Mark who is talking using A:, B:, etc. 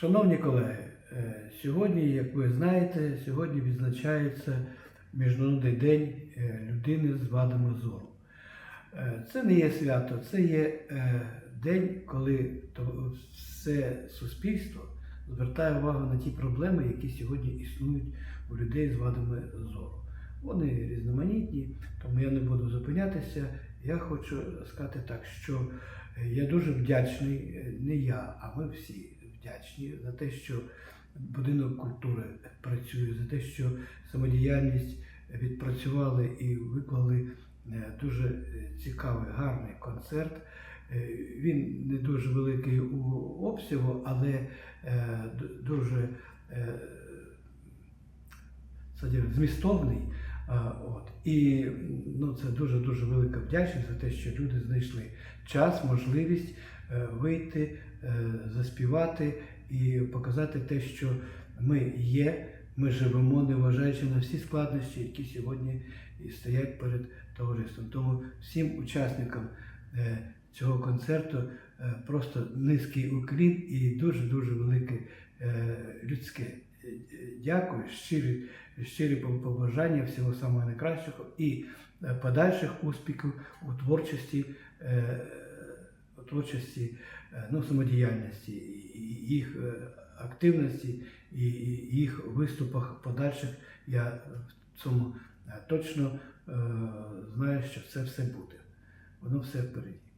A: Шановні колеги, е, сьогодні, як ви знаєте, сьогодні відзначається Міжнародний день е, людини з вадами зору. Е, Це не є свято, це є день, коли все суспільство звертає увагу на ті проблеми, які сьогодні існують у людей з вадами зору. Вони різноманітні, тому я не буду зупинятися. Я хочу сказати так, що я дуже вдячний, не я, а ми всі вдячні за те, що будинок культури працює, за те, що самодіяльність відпрацювали і виклали е, дуже е, цікавий, гарний концерт. Е, Він не дуже великий у обсягу, але дуже змістовний. От. І ну, це дуже-дуже велика вдячність за те, що люди знайшли час, можливість вийти, е, заспівати і показати те, що ми є, ми живемо, незважаючи на всі складнощі, які сьогодні стоять перед товариством. Тому всім учасникам е, цього концерту е, просто низький уклін і дуже-дуже велике е, людське е, е, дякую, щирі, щирі побажання всього самого найкращого і е, подальших успіхів у творчості, е, творчості е, ну, самодіяльності, їх е, активності і їх виступах подальших. Я в цьому е, точно знаю, що це все буде. Воно все впереді.